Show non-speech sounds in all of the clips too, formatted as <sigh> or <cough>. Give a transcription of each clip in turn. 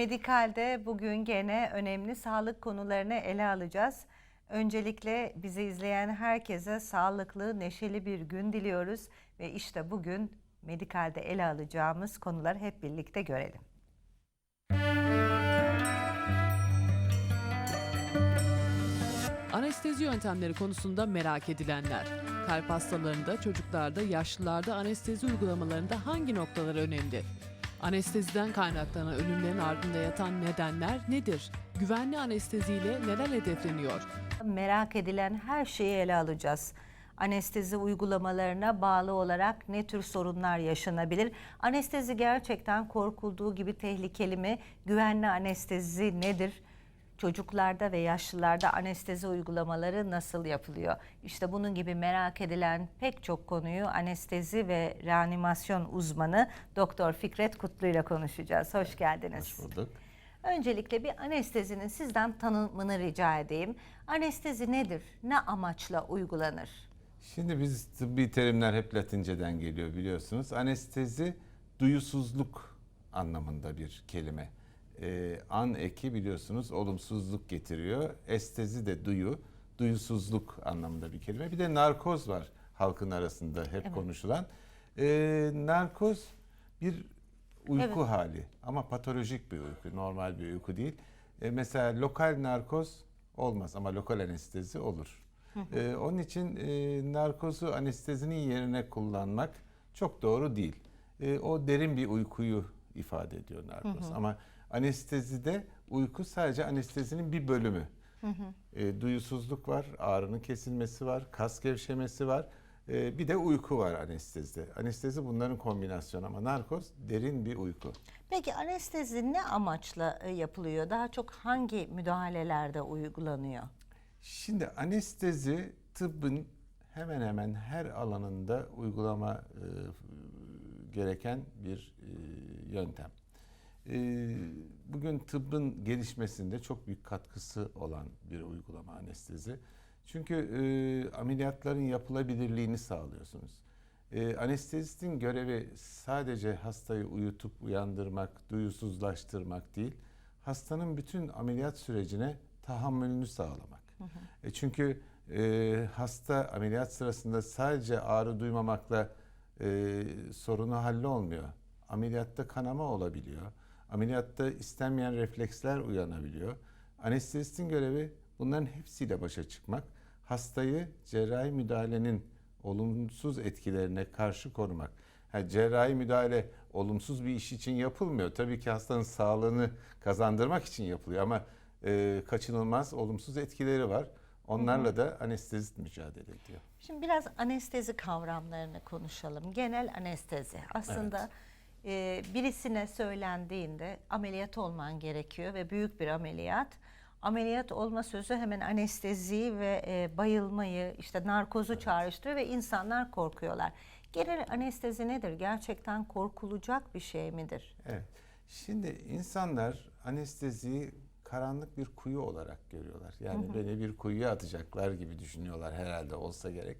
Medikal'de bugün gene önemli sağlık konularını ele alacağız. Öncelikle bizi izleyen herkese sağlıklı, neşeli bir gün diliyoruz ve işte bugün Medikal'de ele alacağımız konuları hep birlikte görelim. Anestezi yöntemleri konusunda merak edilenler. Kalp hastalarında, çocuklarda, yaşlılarda anestezi uygulamalarında hangi noktalar önemli? Anesteziden kaynaklanan ölümlerin ardında yatan nedenler nedir? Güvenli anesteziyle neler hedefleniyor? Merak edilen her şeyi ele alacağız. Anestezi uygulamalarına bağlı olarak ne tür sorunlar yaşanabilir? Anestezi gerçekten korkulduğu gibi tehlikeli mi? Güvenli anestezi nedir? Çocuklarda ve yaşlılarda anestezi uygulamaları nasıl yapılıyor? İşte bunun gibi merak edilen pek çok konuyu anestezi ve reanimasyon uzmanı Doktor Fikret Kutlu ile konuşacağız. Hoş geldiniz. Hoş bulduk. Öncelikle bir anestezinin sizden tanımını rica edeyim. Anestezi nedir? Ne amaçla uygulanır? Şimdi biz tıbbi terimler hep Latinceden geliyor biliyorsunuz. Anestezi duyusuzluk anlamında bir kelime. Ee, an eki biliyorsunuz olumsuzluk getiriyor. Estezi de duyu, duyusuzluk anlamında bir kelime. Bir de narkoz var halkın arasında hep konuşulan. Ee, narkoz bir uyku Evet. hali ama patolojik bir uyku, normal bir uyku değil. Ee, mesela lokal narkoz olmaz ama lokal anestezi olur. Ee, onun için e, narkozu anestezinin yerine kullanmak çok doğru değil. Ee, o derin bir uykuyu ifade ediyor narkoz. Ama anestezide uyku sadece anestezinin bir bölümü. Ee, duyusuzluk var, ağrının kesilmesi var, kas gevşemesi var. Ee, bir de uyku var anestezide. Anestezi bunların kombinasyonu ama narkoz derin bir uyku. Peki anestezi ne amaçla e, yapılıyor? Daha çok hangi müdahalelerde uygulanıyor? Şimdi anestezi tıbbın hemen hemen her alanında uygulama e, gereken bir e, yöntem. E, bugün tıbbın gelişmesinde çok büyük katkısı olan bir uygulama anestezi. Çünkü e, ameliyatların yapılabilirliğini sağlıyorsunuz. E, anestezistin görevi sadece hastayı uyutup uyandırmak, duyusuzlaştırmak değil, hastanın bütün ameliyat sürecine tahammülünü sağlamak. E çünkü e, hasta ameliyat sırasında sadece ağrı duymamakla e, sorunu hallolmuyor. Ameliyatta kanama olabiliyor. Ameliyatta istenmeyen refleksler uyanabiliyor. Anestezistin görevi bunların hepsiyle başa çıkmak. Hastayı cerrahi müdahalenin olumsuz etkilerine karşı korumak. Ha, cerrahi müdahale olumsuz bir iş için yapılmıyor. Tabii ki hastanın sağlığını kazandırmak için yapılıyor ama e, kaçınılmaz olumsuz etkileri var. Onlarla da anestezist mücadele ediyor. Şimdi biraz anestezi kavramlarını konuşalım. Genel anestezi aslında e, birisine söylendiğinde ameliyat olman gerekiyor ve büyük bir ameliyat. Ameliyat olma sözü hemen anesteziyi ve e, bayılmayı, işte narkozu çağrıştırıyor ve insanlar korkuyorlar. Genel anestezi nedir? Gerçekten korkulacak bir şey midir? Evet. Şimdi insanlar anesteziyi karanlık bir kuyu olarak görüyorlar. Yani beni bir kuyuya atacaklar gibi düşünüyorlar herhalde olsa gerek.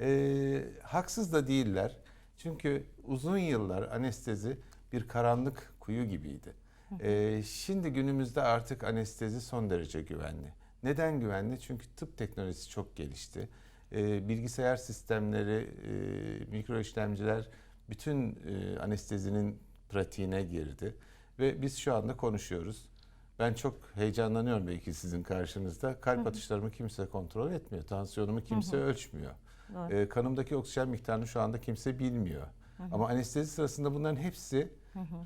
Ee, haksız da değiller. Çünkü uzun yıllar anestezi bir karanlık kuyu gibiydi. Ee, şimdi günümüzde artık anestezi son derece güvenli. Neden güvenli? Çünkü tıp teknolojisi çok gelişti. Ee, bilgisayar sistemleri, e, mikro işlemciler bütün e, anestezinin pratiğine girdi. Ve biz şu anda konuşuyoruz. Ben çok heyecanlanıyorum belki sizin karşınızda. Kalp atışlarımı kimse kontrol etmiyor. Tansiyonumu kimse ölçmüyor. Doğru. Ee, kanımdaki oksijen miktarını şu anda kimse bilmiyor. Ama anestezi sırasında bunların hepsi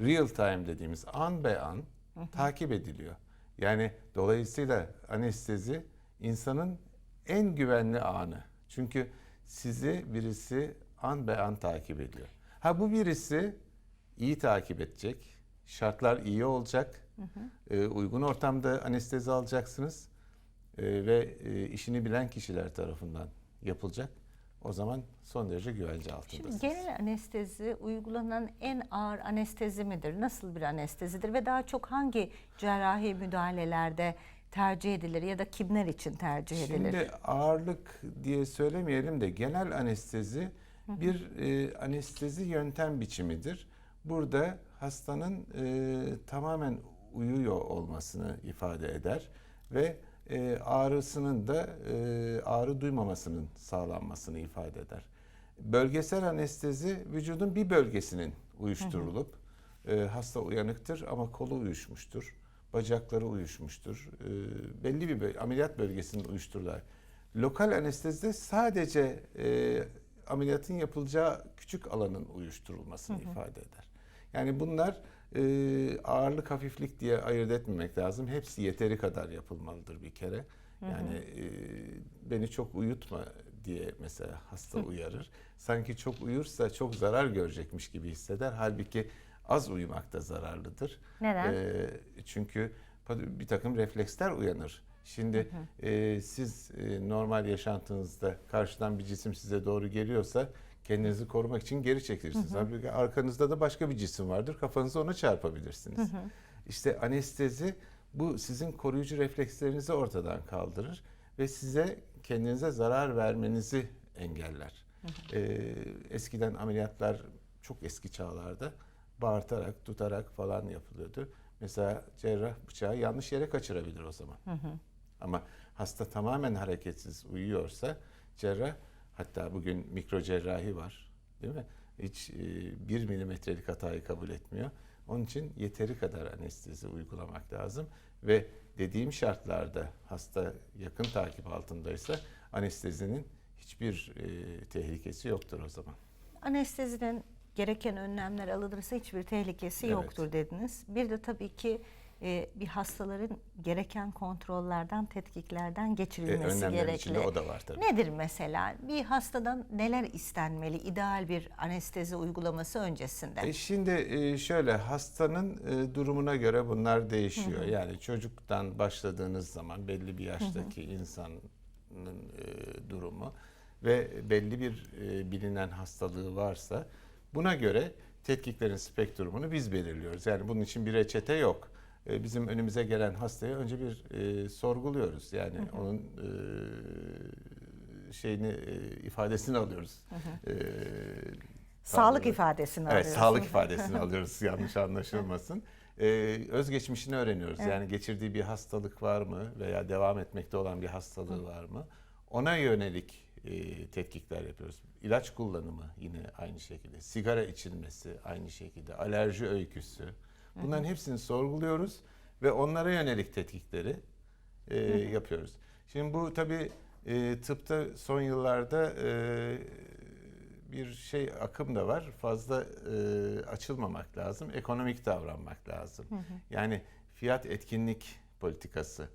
real time dediğimiz an be an takip ediliyor. Yani dolayısıyla anestezi insanın en güvenli anı. Çünkü sizi birisi an be an takip ediyor. Ha bu birisi iyi takip edecek. Şartlar iyi olacak. Ee, uygun ortamda anestezi alacaksınız. Ee, ve e, işini bilen kişiler tarafından yapılacak. O zaman son derece güvence Şimdi altındasınız. genel anestezi uygulanan en ağır anestezi midir? Nasıl bir anestezidir ve daha çok hangi cerrahi müdahalelerde tercih edilir ya da kimler için tercih edilir? Şimdi ağırlık diye söylemeyelim de genel anestezi bir e, anestezi yöntem biçimidir. Burada hastanın e, tamamen uyuyor olmasını ifade eder ve e, ağrısının da e, ağrı duymamasının sağlanmasını ifade eder. Bölgesel anestezi vücudun bir bölgesinin uyuşturulup e, hasta uyanıktır ama kolu uyuşmuştur, bacakları uyuşmuştur. E, belli bir böl- ameliyat bölgesini uyuştururlar. Lokal anestezide sadece e, ameliyatın yapılacağı küçük alanın uyuşturulmasını ifade eder. Yani bunlar e, ağırlık hafiflik diye ayırt etmemek lazım. Hepsi yeteri kadar yapılmalıdır bir kere. Yani e, beni çok uyutma diye mesela hasta uyarır. Sanki çok uyursa çok zarar görecekmiş gibi hisseder. Halbuki az uyumak da zararlıdır. Neden? E, çünkü bir takım refleksler uyanır. Şimdi e, siz e, normal yaşantınızda karşıdan bir cisim size doğru geliyorsa kendinizi korumak için geri çekilirsiniz. Halbuki arkanızda da başka bir cisim vardır. Kafanızı ona çarpabilirsiniz. İşte anestezi bu sizin koruyucu reflekslerinizi ortadan kaldırır ve size kendinize zarar vermenizi engeller. E, eskiden ameliyatlar çok eski çağlarda bağırtarak, tutarak falan yapılıyordu. Mesela cerrah bıçağı yanlış yere kaçırabilir o zaman. Ama hasta tamamen hareketsiz uyuyorsa cerrah hatta bugün mikro cerrahi var değil mi? Hiç e, bir milimetrelik hatayı kabul etmiyor. Onun için yeteri kadar anestezi uygulamak lazım ve dediğim şartlarda hasta yakın takip altındaysa anestezinin hiçbir e, tehlikesi yoktur o zaman. Anestezinin gereken önlemler alınırsa hiçbir tehlikesi Evet. yoktur dediniz. Bir de tabii ki e, bir hastaların gereken kontrollerden, tetkiklerden E, geçirilmesi önlemlerin gerekli. içinde o da var tabii. Nedir mesela? Bir hastadan neler istenmeli ideal bir anestezi uygulaması öncesinde? E şimdi e, şöyle hastanın e, durumuna göre bunlar değişiyor. Yani çocuktan başladığınız zaman belli bir yaştaki insanın e, durumu ve belli bir e, bilinen hastalığı varsa buna göre tetkiklerin spektrumunu biz belirliyoruz. Yani bunun için bir reçete yok. E, Bizim önümüze gelen hastayı önce bir e, sorguluyoruz. Yani onun e, şeyini e, ifadesini alıyoruz. E, Sağlık tabii. ifadesini Evet, arıyorsunuz. sağlık <laughs> ifadesini alıyoruz yanlış anlaşılmasın. Ee, <laughs> özgeçmişini öğreniyoruz. Yani geçirdiği bir hastalık var mı veya devam etmekte olan bir hastalığı var mı? Ona yönelik e, tetkikler yapıyoruz. İlaç kullanımı yine aynı şekilde. Sigara içilmesi aynı şekilde. Alerji öyküsü. Bunların hepsini sorguluyoruz ve onlara yönelik tetkikleri e, yapıyoruz. Şimdi bu tabii e, tıpta son yıllarda e, bir şey akım da var. Fazla e, açılmamak lazım. Ekonomik davranmak lazım. Yani fiyat etkinlik politikası.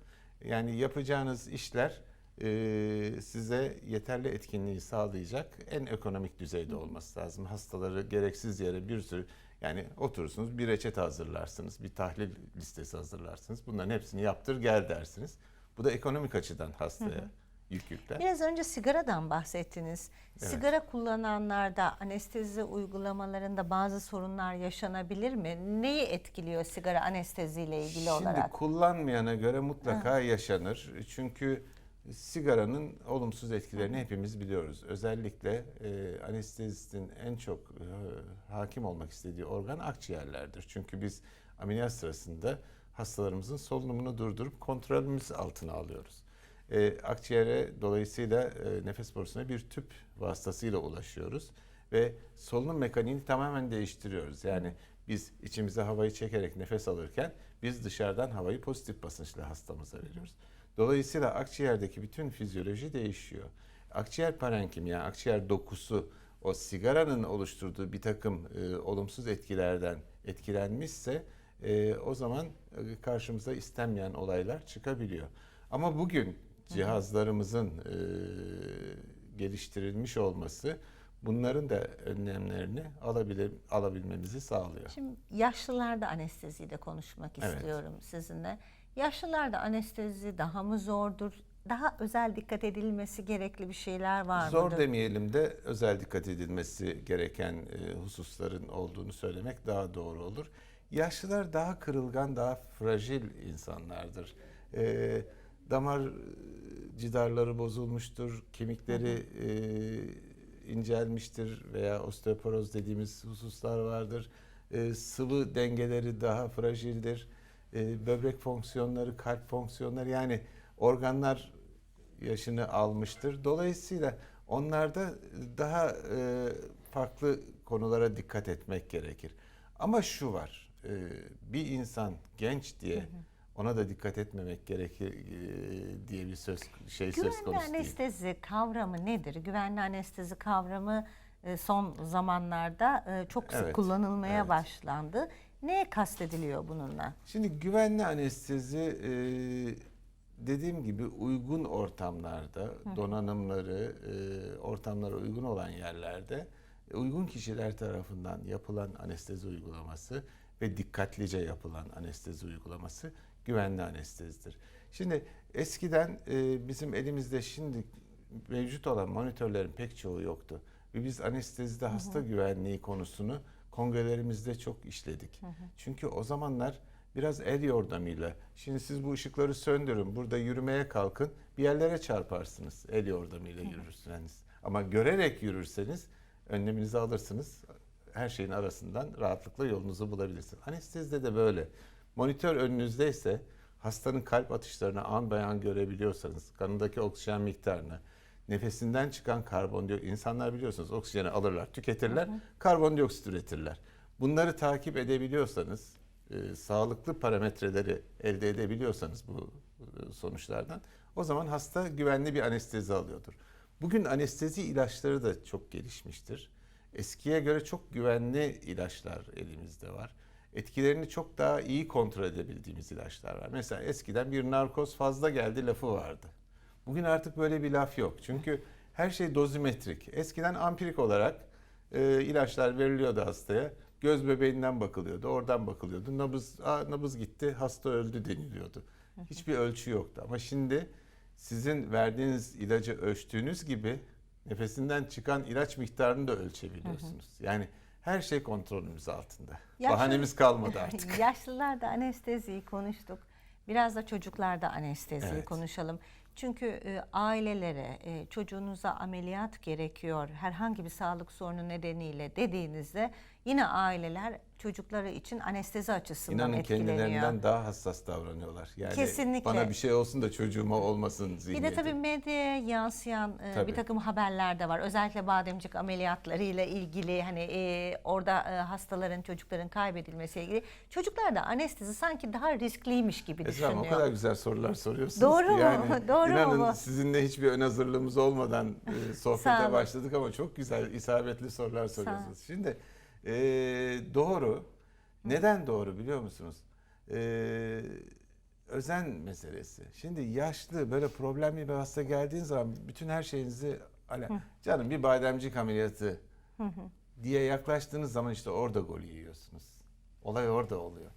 Yani yapacağınız işler e, size yeterli etkinliği sağlayacak en ekonomik düzeyde olması lazım. Hastaları gereksiz yere bir sürü yani oturursunuz bir reçete hazırlarsınız, bir tahlil listesi hazırlarsınız. Bunların hepsini yaptır gel dersiniz. Bu da ekonomik açıdan hastaya yük yükler. Biraz önce sigaradan bahsettiniz. Evet. Sigara kullananlarda anestezi uygulamalarında bazı sorunlar yaşanabilir mi? Neyi etkiliyor sigara anesteziyle ilgili Şimdi olarak? kullanmayana göre mutlaka yaşanır. Çünkü sigaranın olumsuz etkilerini hepimiz biliyoruz. Özellikle e, anestezistin en çok e, hakim olmak istediği organ akciğerlerdir. Çünkü biz ameliyat sırasında hastalarımızın solunumunu durdurup kontrolümüz altına alıyoruz. E, akciğere dolayısıyla e, nefes borusuna bir tüp vasıtasıyla ulaşıyoruz ve solunum mekaniğini tamamen değiştiriyoruz. Yani biz içimize havayı çekerek nefes alırken biz dışarıdan havayı pozitif basınçla hastamıza veriyoruz. Dolayısıyla akciğerdeki bütün fizyoloji değişiyor. Akciğer parenkim yani akciğer dokusu o sigaranın oluşturduğu bir takım e, olumsuz etkilerden etkilenmişse e, o zaman e, karşımıza istenmeyen olaylar çıkabiliyor. Ama bugün cihazlarımızın e, geliştirilmiş olması bunların da önlemlerini alabilir, alabilmemizi sağlıyor. Şimdi yaşlılarda anesteziyi de konuşmak Evet. istiyorum sizinle. Yaşlılarda anestezi daha mı zordur? Daha özel dikkat edilmesi gerekli bir şeyler var Zor mıdır? demeyelim de özel dikkat edilmesi gereken e, hususların olduğunu söylemek daha doğru olur. Yaşlılar daha kırılgan, daha fragil insanlardır. E, damar e, cidarları bozulmuştur, kemikleri e, incelmiştir veya osteoporoz dediğimiz hususlar vardır. E, sıvı dengeleri daha fragildir. E, böbrek fonksiyonları, kalp fonksiyonları yani organlar yaşını almıştır. Dolayısıyla onlarda daha e, farklı konulara dikkat etmek gerekir. Ama şu var, e, bir insan genç diye ona da dikkat etmemek gerekir e, diye bir söz şey söz Güvenli konusu değil. anestezi kavramı nedir? Güvenli anestezi kavramı e, son zamanlarda e, çok sık Evet, kullanılmaya evet. başlandı. Neye kastediliyor bununla? Şimdi güvenli anestezi e, dediğim gibi uygun ortamlarda, donanımları, e, ortamlara uygun olan yerlerde e, uygun kişiler tarafından yapılan anestezi uygulaması ve dikkatlice yapılan anestezi uygulaması güvenli anestezidir. Şimdi eskiden e, bizim elimizde şimdi mevcut olan monitörlerin pek çoğu yoktu. Ve biz anestezide hasta güvenliği konusunu kongrelerimizde çok işledik. Çünkü o zamanlar biraz el yordamıyla, şimdi siz bu ışıkları söndürün, burada yürümeye kalkın, bir yerlere çarparsınız el yordamıyla yürürseniz. Ama görerek yürürseniz önleminizi alırsınız, her şeyin arasından rahatlıkla yolunuzu bulabilirsiniz. Anestezide de böyle. Monitör önünüzdeyse hastanın kalp atışlarını an beyan görebiliyorsanız, kanındaki oksijen miktarını, nefesinden çıkan karbondioksit, insanlar biliyorsunuz oksijeni alırlar, tüketirler, karbondioksit üretirler. Bunları takip edebiliyorsanız, e, sağlıklı parametreleri elde edebiliyorsanız bu e, sonuçlardan, o zaman hasta güvenli bir anestezi alıyordur. Bugün anestezi ilaçları da çok gelişmiştir. Eskiye göre çok güvenli ilaçlar elimizde var. Etkilerini çok daha iyi kontrol edebildiğimiz ilaçlar var. Mesela eskiden bir narkoz fazla geldi lafı vardı. Bugün artık böyle bir laf yok. Çünkü her şey dozimetrik. Eskiden ampirik olarak e, ilaçlar veriliyordu hastaya. Göz bebeğinden bakılıyordu, oradan bakılıyordu. Nabız, Aa, nabız gitti, hasta öldü deniliyordu. Hiçbir ölçü yoktu. Ama şimdi sizin verdiğiniz ilacı ölçtüğünüz gibi nefesinden çıkan ilaç miktarını da ölçebiliyorsunuz. Yani her şey kontrolümüz altında. Yaşlı- Bahanemiz kalmadı <laughs> artık. Yaşlılarda anesteziyi konuştuk. Biraz da çocuklarda anesteziyi Evet. konuşalım. Çünkü e, ailelere e, çocuğunuza ameliyat gerekiyor herhangi bir sağlık sorunu nedeniyle dediğinizde yine aileler çocukları için anestezi açısından İnanın etkileniyor. kendilerinden daha hassas davranıyorlar. Yani Kesinlikle. bana bir şey olsun da çocuğuma olmasın Bir de zihniyeti. tabii medyaya yansıyan e, Tabii. bir takım haberler de var. Özellikle bademcik ameliyatlarıyla ilgili hani e, orada e, hastaların çocukların kaybedilmesiyle ilgili. Çocuklarda anestezi sanki daha riskliymiş gibi Esra Hanım, o düşünüyor. kadar güzel sorular soruyorsunuz Doğru ki mu? yani <laughs> Doğru mu inanın bu? sizinle hiçbir ön hazırlığımız olmadan e, <laughs> sohbete başladık ama çok güzel isabetli sorular soruyorsunuz. Şimdi e, doğru. Neden doğru biliyor musunuz? E, özen meselesi. Şimdi yaşlı böyle problemli bir hasta geldiğin zaman bütün her şeyinizi ala, canım bir bademcik ameliyatı diye yaklaştığınız zaman işte orada gol yiyorsunuz. Olay orada oluyor.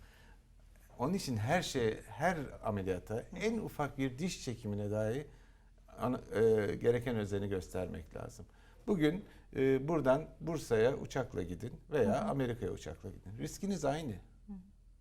Onun için her şey, her ameliyata, en ufak bir diş çekimine dahi ana- e, gereken özeni göstermek lazım. Bugün e, buradan Bursa'ya uçakla gidin veya Amerika'ya uçakla gidin. Riskiniz aynı.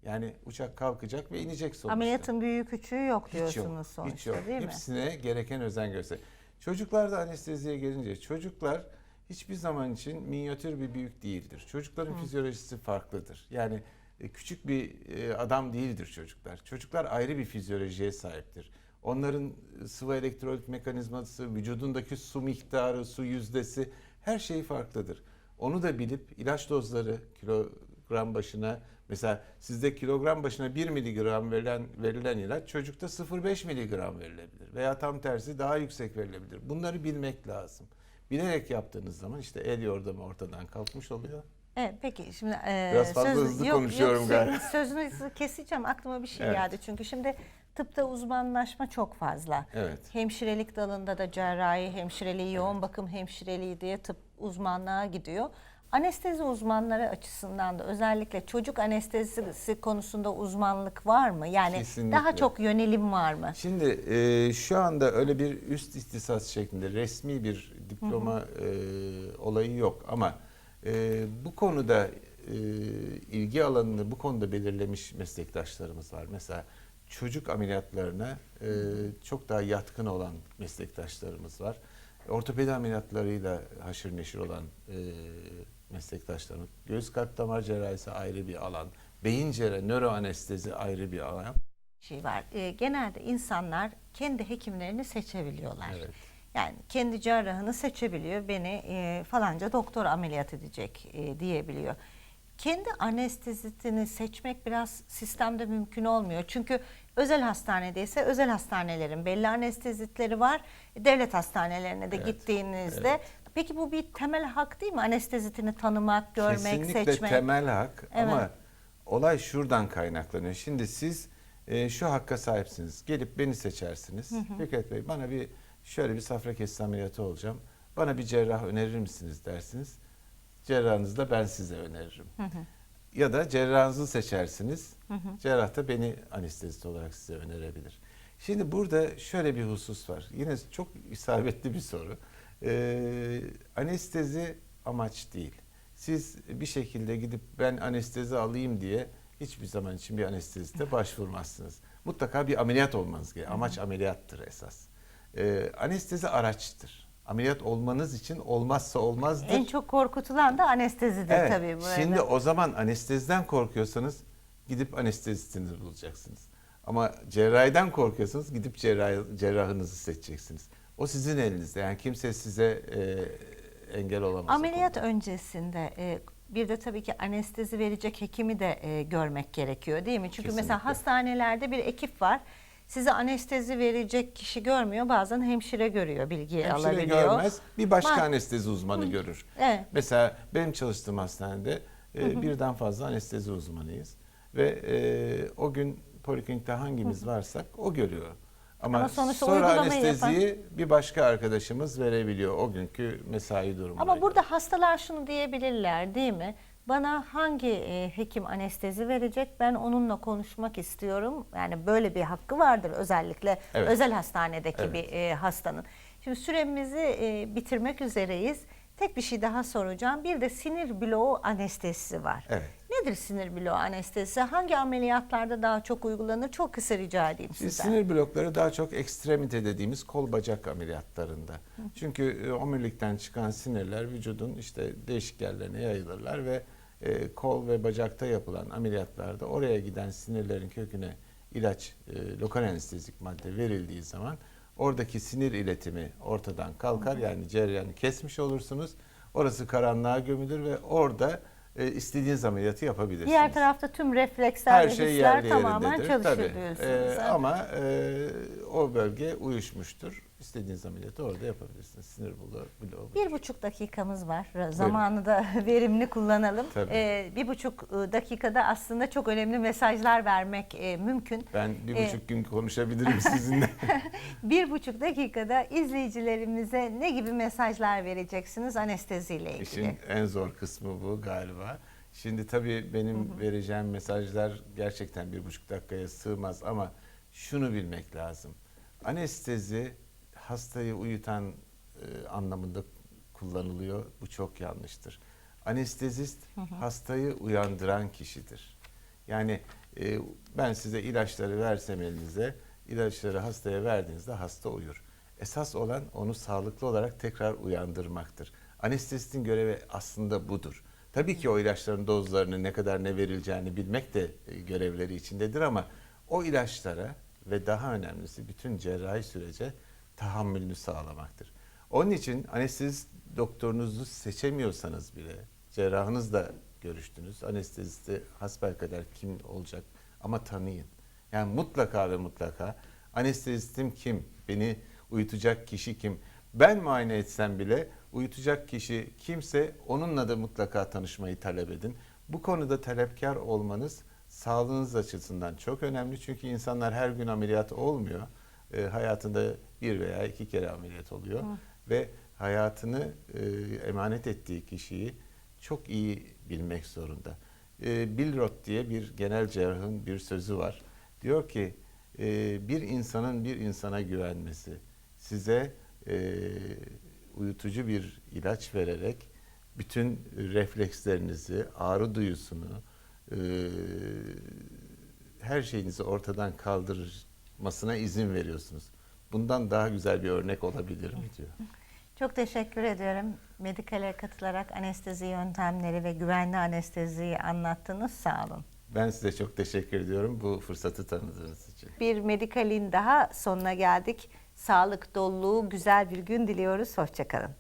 Yani uçak kalkacak ve inecek sonuçta. Ameliyatın büyüğü küçüğü yok Hiç yok, diyorsunuz sonuçta hiç yok. değil mi? Hepsine gereken özen göster. Çocuklarda anesteziye gelince çocuklar hiçbir zaman için minyatür bir büyük değildir. Çocukların fizyolojisi farklıdır. Yani e, küçük bir e, adam değildir çocuklar. Çocuklar ayrı bir fizyolojiye sahiptir. Onların e, sıvı elektrolit mekanizması, vücudundaki su miktarı, su yüzdesi her şey farklıdır. Onu da bilip ilaç dozları kilogram başına mesela sizde kilogram başına 1 miligram verilen verilen ilaç çocukta 0,5 miligram verilebilir veya tam tersi daha yüksek verilebilir. Bunları bilmek lazım. Bilerek yaptığınız zaman işte el yordamı ortadan kalkmış oluyor. Evet peki şimdi e, Biraz fazla hızlı konuşuyorum galiba. Sözünüzü keseceğim aklıma bir şey Evet. geldi çünkü şimdi tıpta uzmanlaşma çok fazla. Evet. Hemşirelik dalında da cerrahi hemşireliği, yoğun bakım hemşireliği diye tıp uzmanlığa gidiyor. Anestezi uzmanları açısından da özellikle çocuk anestezisi konusunda uzmanlık var mı? Yani Kesinlikle. daha çok yönelim var mı? Şimdi e, şu anda öyle bir üst ihtisas şeklinde resmi bir diploma e, olayı yok ama e, bu konuda e, ilgi alanını bu konuda belirlemiş meslektaşlarımız var. Mesela çocuk ameliyatlarına e, çok daha yatkın olan meslektaşlarımız var. Ortopedi ameliyatlarıyla haşır neşir olan e, meslektaşlarımız. Göğüs kalp damar cerrahisi ayrı bir alan. Beyin cerrahi, nöroanestezi ayrı bir alan. şey var. E, genelde insanlar kendi hekimlerini seçebiliyorlar. Evet. Yani kendi cerrahını seçebiliyor. Beni e, falanca doktor ameliyat edecek e, diyebiliyor. Kendi anestezitini seçmek biraz sistemde mümkün olmuyor. Çünkü özel hastanedeyse özel hastanelerin belli anestezitleri var. Devlet hastanelerine de Evet, gittiğinizde evet. peki bu bir temel hak değil mi? Anestezitini tanımak, görmek, Kesinlikle seçmek. temel hak Evet. ama olay şuradan kaynaklanıyor. Şimdi siz e, şu hakka sahipsiniz. Gelip beni seçersiniz. Fikret Bey bana bir şöyle bir safra kesesi ameliyatı olacağım. Bana bir cerrah önerir misiniz dersiniz. Cerrahınızı da ben size öneririm. Ya da cerrahınızı seçersiniz. Cerrah da beni anestezist olarak size önerebilir. Şimdi burada şöyle bir husus var. Yine çok isabetli bir soru. Ee, anestezi amaç değil. Siz bir şekilde gidip ben anestezi alayım diye hiçbir zaman için bir anesteziste başvurmazsınız. Mutlaka bir ameliyat olmanız gerekiyor. Amaç ameliyattır esas. Ee, anestezi araçtır. Ameliyat olmanız için olmazsa olmazdır. En çok korkutulan da anestezidir Evet. tabii. Bu Şimdi arada. o zaman anesteziden korkuyorsanız gidip anestezistinizi bulacaksınız. Ama cerrahiden korkuyorsanız gidip cerrah, cerrahınızı seçeceksiniz. O sizin elinizde. Yani kimse size e, engel olamaz. Ameliyat öncesinde e, bir de tabii ki anestezi verecek hekimi de e, görmek gerekiyor değil mi? Çünkü mesela Kesinlikle. hastanelerde bir ekip var. Size anestezi verecek kişi görmüyor. Bazen hemşire görüyor, bilgi Hemşire alabiliyor. görmez, bir başka Ma- anestezi uzmanı görür. Evet. Mesela benim çalıştığım hastanede e, birden fazla anestezi uzmanıyız. Ve e, o gün poliklinikte hangimiz varsak o görüyor. Ama, Ama sonuçta sonra anesteziyi bir başka arkadaşımız verebiliyor o günkü mesai durumuna Ama burada hastalar şunu diyebilirler değil mi? Bana hangi e, hekim anestezi verecek? Ben onunla konuşmak istiyorum. Yani böyle bir hakkı vardır özellikle Evet. özel hastanedeki Evet. bir e, hastanın. Şimdi süremizi e, bitirmek üzereyiz. Tek bir şey daha soracağım. Bir de sinir bloğu anestezisi var. Evet. Nedir sinir bloğu anestezisi? Hangi ameliyatlarda daha çok uygulanır? Çok kısa rica edeyim Şimdi sizden. sinir blokları daha çok ekstremite dediğimiz kol bacak ameliyatlarında. Çünkü e, omurilikten çıkan sinirler vücudun işte değişik yerlerine yayılırlar ve e, kol ve bacakta yapılan ameliyatlarda oraya giden sinirlerin köküne ilaç, e, lokal anestezik madde verildiği zaman oradaki sinir iletimi ortadan kalkar. Yani ceryanı kesmiş olursunuz. Orası karanlığa gömülür ve orada e, istediğiniz ameliyatı yapabilirsiniz. Diğer tarafta tüm refleksler Her ve şey hisler yerli tamamen yerindedir. çalışır Tabii. diyorsunuz. Evet. ama e, o bölge uyuşmuştur. İstediğiniz ameliyatı orada yapabilirsiniz. Sinir bloğu. bloğu. Bir buçuk dakikamız var. Zamanı da <laughs> verimli kullanalım. Tabii. Ee, bir buçuk e, dakikada aslında çok önemli mesajlar vermek e, mümkün. Ben bir Ee, buçuk gün konuşabilirim sizinle. <laughs> Bir buçuk dakikada izleyicilerimize ne gibi mesajlar vereceksiniz anesteziyle ilgili? İşin en zor kısmı bu galiba. Şimdi tabii benim vereceğim mesajlar gerçekten bir buçuk dakikaya sığmaz ama şunu bilmek lazım. Anestezi hastayı uyutan e, anlamında kullanılıyor. Bu çok yanlıştır. Anestezist hastayı uyandıran kişidir. Yani e, ben size ilaçları versem elinize, ilaçları hastaya verdiğinizde hasta uyur. Esas olan onu sağlıklı olarak tekrar uyandırmaktır. Anestezistin görevi aslında budur. Tabii ki o ilaçların dozlarını ne kadar ne verileceğini bilmek de e, görevleri içindedir ama o ilaçlara ve daha önemlisi bütün cerrahi sürece tahammülünü sağlamaktır. Onun için anestezist doktorunuzu seçemiyorsanız bile cerrahınızla görüştünüz. Anestezisti hasbelkader kim olacak ama tanıyın. Yani mutlaka ve mutlaka anestezistim kim? Beni uyutacak kişi kim? Ben muayene etsem bile uyutacak kişi kimse onunla da mutlaka tanışmayı talep edin. Bu konuda talepkar olmanız sağlığınız açısından çok önemli. Çünkü insanlar her gün ameliyat olmuyor. E, hayatında bir veya iki kere ameliyat oluyor. Ve hayatını e, emanet ettiği kişiyi çok iyi bilmek zorunda. E, Bill Roth diye bir genel cerrahın bir sözü var. Diyor ki e, bir insanın bir insana güvenmesi size e, uyutucu bir ilaç vererek bütün reflekslerinizi, ağrı duyusunu, e, her şeyinizi ortadan kaldırmasına izin veriyorsunuz. Bundan daha güzel bir örnek olabilir mi diyor. Çok teşekkür ediyorum. Medikale katılarak anestezi yöntemleri ve güvenli anesteziyi anlattınız. Sağ olun. Ben size çok teşekkür ediyorum bu fırsatı tanıdığınız için. Bir Medikal'in daha sonuna geldik. Sağlık, doluluğu, güzel bir gün diliyoruz. Hoşçakalın.